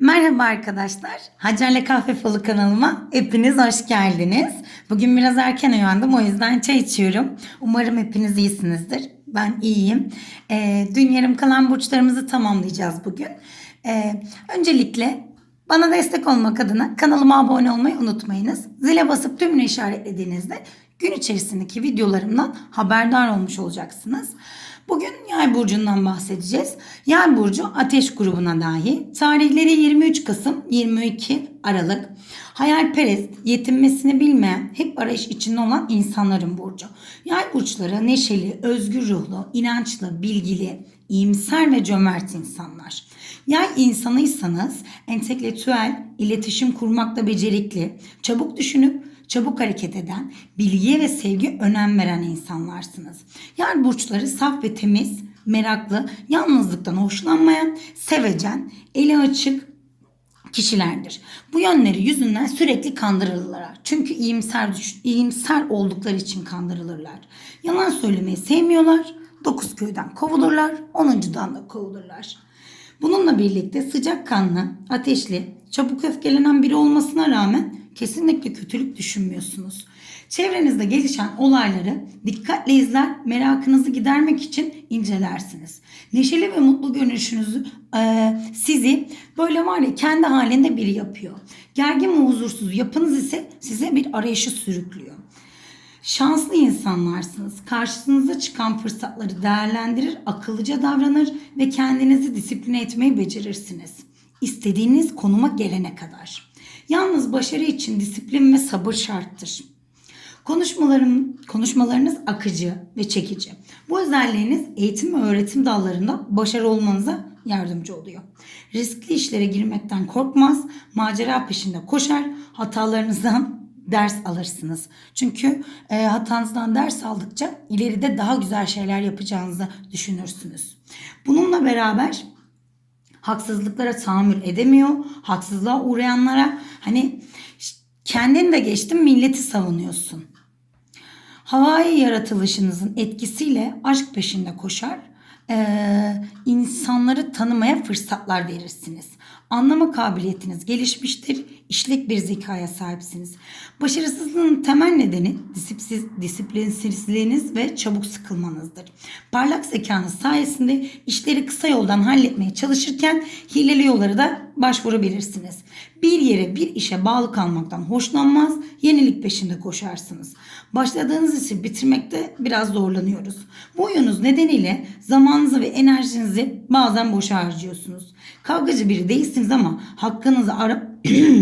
Merhaba arkadaşlar. Hacer'le Kahve Falı kanalıma hepiniz hoş geldiniz. Bugün biraz erken uyandım o yüzden çay içiyorum. Umarım hepiniz iyisinizdir. Ben iyiyim. Ee, dün yarım kalan burçlarımızı tamamlayacağız bugün. Ee, öncelikle bana destek olmak adına kanalıma abone olmayı unutmayınız. Zile basıp tümünü işaretlediğinizde gün içerisindeki videolarımdan haberdar olmuş olacaksınız. Bugün Yay burcundan bahsedeceğiz. Yay burcu Ateş grubuna dahil. Tarihleri 23 Kasım 22 Aralık. Hayalperest, yetinmesini bilmeyen, hep arayış içinde olan insanların burcu. Yay burçları neşeli, özgür ruhlu, inançlı, bilgili, iyimser ve cömert insanlar. Yay insanıysanız entelektüel, iletişim kurmakta becerikli, çabuk düşünüp çabuk hareket eden, bilgiye ve sevgi önem veren insanlarsınız. Yay burçları saf ve temiz, meraklı, yalnızlıktan hoşlanmayan, sevecen, eli açık, kişilerdir. Bu yönleri yüzünden sürekli kandırılırlar. Çünkü iyimser, iyimser oldukları için kandırılırlar. Yalan söylemeyi sevmiyorlar. Dokuz köyden kovulurlar. Onuncudan da kovulurlar. Bununla birlikte sıcakkanlı, ateşli, çabuk öfkelenen biri olmasına rağmen kesinlikle kötülük düşünmüyorsunuz. Çevrenizde gelişen olayları dikkatle izler, merakınızı gidermek için incelersiniz. Neşeli ve mutlu görünüşünüzü e, sizi böyle var ya kendi halinde biri yapıyor. Gergin ve huzursuz yapınız ise size bir arayışı sürüklüyor. Şanslı insanlarsınız. Karşınıza çıkan fırsatları değerlendirir, akıllıca davranır ve kendinizi disipline etmeyi becerirsiniz. İstediğiniz konuma gelene kadar. Yalnız başarı için disiplin ve sabır şarttır. Konuşmalarım, konuşmalarınız akıcı ve çekici. Bu özelliğiniz eğitim ve öğretim dallarında başarı olmanıza yardımcı oluyor. Riskli işlere girmekten korkmaz, macera peşinde koşar, hatalarınızdan ders alırsınız. Çünkü e, hatanızdan ders aldıkça ileride daha güzel şeyler yapacağınızı düşünürsünüz. Bununla beraber haksızlıklara tahammül edemiyor. Haksızlığa uğrayanlara hani kendin de geçtin milleti savunuyorsun. Havai yaratılışınızın etkisiyle aşk peşinde koşar. Ee, insanları tanımaya fırsatlar verirsiniz. Anlama kabiliyetiniz gelişmiştir. İşlek bir zekaya sahipsiniz. Başarısızlığın temel nedeni disipsiz, disiplinsizliğiniz ve çabuk sıkılmanızdır. Parlak zekanız sayesinde işleri kısa yoldan halletmeye çalışırken hileli yollara da başvurabilirsiniz. Bir yere bir işe bağlı kalmaktan hoşlanmaz, yenilik peşinde koşarsınız. Başladığınız işi bitirmekte biraz zorlanıyoruz. Bu oyunuz nedeniyle zamanınızı ve enerjinizi bazen boşa harcıyorsunuz. Kavgacı biri değilsiniz ama hakkınızı ara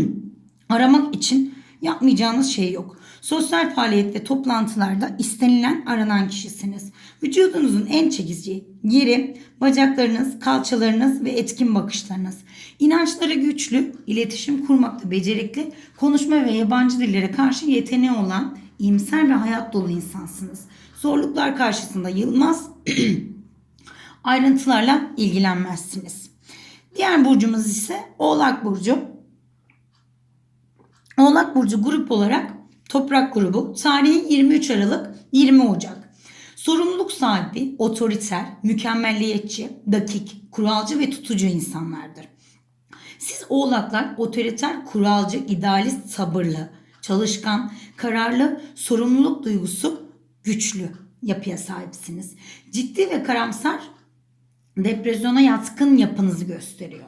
aramak için yapmayacağınız şey yok. Sosyal faaliyet ve toplantılarda istenilen aranan kişisiniz. Vücudunuzun en çekici yeri bacaklarınız, kalçalarınız ve etkin bakışlarınız. İnançları güçlü, iletişim kurmakta becerikli, konuşma ve yabancı dillere karşı yeteneği olan iyimser ve hayat dolu insansınız. Zorluklar karşısında yılmaz, ayrıntılarla ilgilenmezsiniz. Diğer burcumuz ise Oğlak Burcu. Oğlak Burcu grup olarak Toprak grubu. Tarihi 23 Aralık 20 Ocak. Sorumluluk sahibi, otoriter, mükemmelliyetçi, dakik, kuralcı ve tutucu insanlardır. Siz oğlaklar otoriter, kuralcı, idealist, sabırlı, çalışkan, kararlı, sorumluluk duygusu güçlü yapıya sahipsiniz. Ciddi ve karamsar depresyona yatkın yapınızı gösteriyor.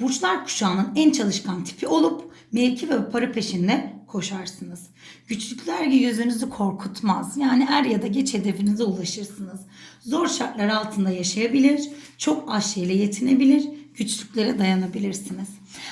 Burçlar kuşağının en çalışkan tipi olup mevki ve para peşinde koşarsınız. Güçlükler yüzünüzü korkutmaz. Yani er ya da geç hedefinize ulaşırsınız. Zor şartlar altında yaşayabilir, çok şeyle yetinebilir, güçlüklere dayanabilirsiniz.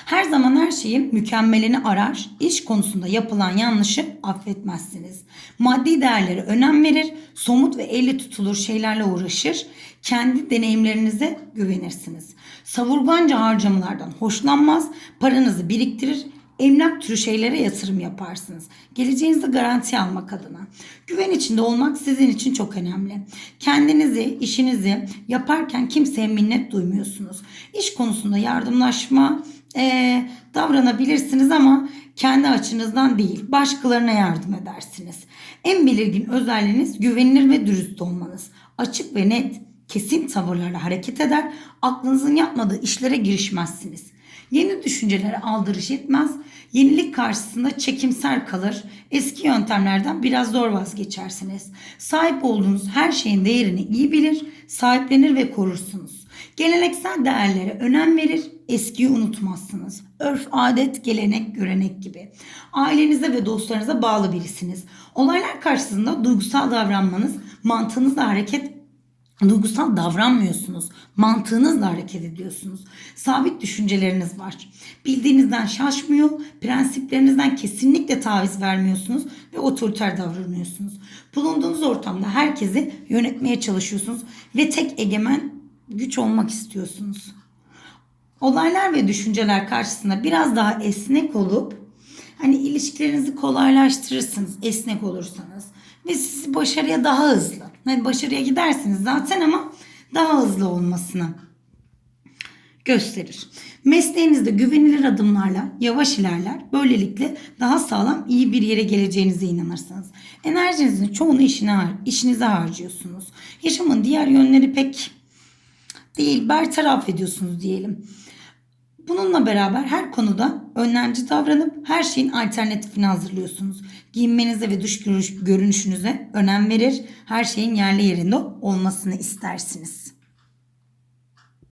Her zaman her şeyin mükemmelini arar, iş konusunda yapılan yanlışı affetmezsiniz. Maddi değerlere önem verir, somut ve elle tutulur şeylerle uğraşır, kendi deneyimlerinize güvenirsiniz. Savurganca harcamalardan hoşlanmaz, paranızı biriktirir, emlak türü şeylere yatırım yaparsınız. Geleceğinizi garanti almak adına. Güven içinde olmak sizin için çok önemli. Kendinizi, işinizi yaparken kimseye minnet duymuyorsunuz. İş konusunda yardımlaşma e, davranabilirsiniz ama kendi açınızdan değil, başkalarına yardım edersiniz. En belirgin özelliğiniz güvenilir ve dürüst olmanız. Açık ve net, kesin tavırlarla hareket eder, aklınızın yapmadığı işlere girişmezsiniz. Yeni düşüncelere aldırış etmez. Yenilik karşısında çekimser kalır. Eski yöntemlerden biraz zor vazgeçersiniz. Sahip olduğunuz her şeyin değerini iyi bilir, sahiplenir ve korursunuz. Geleneksel değerlere önem verir, eskiyi unutmazsınız. Örf, adet, gelenek, görenek gibi. Ailenize ve dostlarınıza bağlı birisiniz. Olaylar karşısında duygusal davranmanız, mantığınızla hareket Duygusal davranmıyorsunuz. Mantığınızla hareket ediyorsunuz. Sabit düşünceleriniz var. Bildiğinizden şaşmıyor, prensiplerinizden kesinlikle taviz vermiyorsunuz ve otoriter davranıyorsunuz. Bulunduğunuz ortamda herkesi yönetmeye çalışıyorsunuz ve tek egemen güç olmak istiyorsunuz. Olaylar ve düşünceler karşısında biraz daha esnek olup hani ilişkilerinizi kolaylaştırırsınız esnek olursanız ve sizi başarıya daha hızlı. Hani başarıya gidersiniz zaten ama daha hızlı olmasını gösterir. Mesleğinizde güvenilir adımlarla yavaş ilerler. Böylelikle daha sağlam iyi bir yere geleceğinize inanırsınız. Enerjinizin çoğunu işine, işinize harcıyorsunuz. Yaşamın diğer yönleri pek değil bertaraf ediyorsunuz diyelim. Bununla beraber her konuda önlemci davranıp her şeyin alternatifini hazırlıyorsunuz. Giyinmenize ve dış görünüş- görünüşünüze önem verir. Her şeyin yerli yerinde olmasını istersiniz.